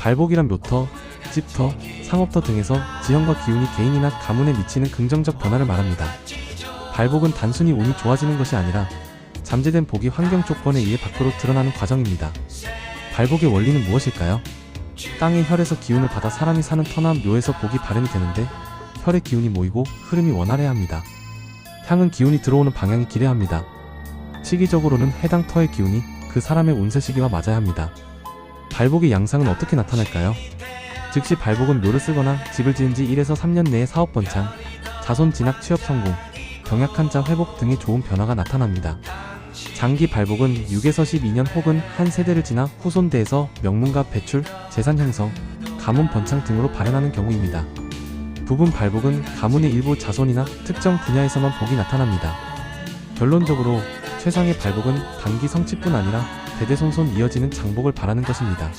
발복이란 묘터, 집터, 상업터 등에서 지형과 기운이 개인이나 가문에 미치는 긍정적 변화를 말합니다. 발복은 단순히 운이 좋아지는 것이 아니라 잠재된 복이 환경 조건에 의해 밖으로 드러나는 과정입니다. 발복의 원리는 무엇일까요? 땅의 혈에서 기운을 받아 사람이 사는 터나 묘에서 복이 발현이 되는데 혈의 기운이 모이고 흐름이 원활해야 합니다. 향은 기운이 들어오는 방향이 기례 합니다. 시기적으로는 해당 터의 기운이 그 사람의 운세 시기와 맞아야 합니다. 발복의 양상은 어떻게 나타날까요? 즉시 발복은 묘를 쓰거나 집을 지은 지 1에서 3년 내에 사업 번창, 자손 진학 취업 성공, 병약 환자 회복 등의 좋은 변화가 나타납니다. 장기 발복은 6에서 12년 혹은 한 세대를 지나 후손대에서 명문가 배출, 재산 형성, 가문 번창 등으로 발현하는 경우입니다. 부분 발복은 가문의 일부 자손이나 특정 분야에서만 복이 나타납니다. 결론적으로 최상의 발복은 단기 성취뿐 아니라 대대손손 이어지는 장복을 바라는 것입니다.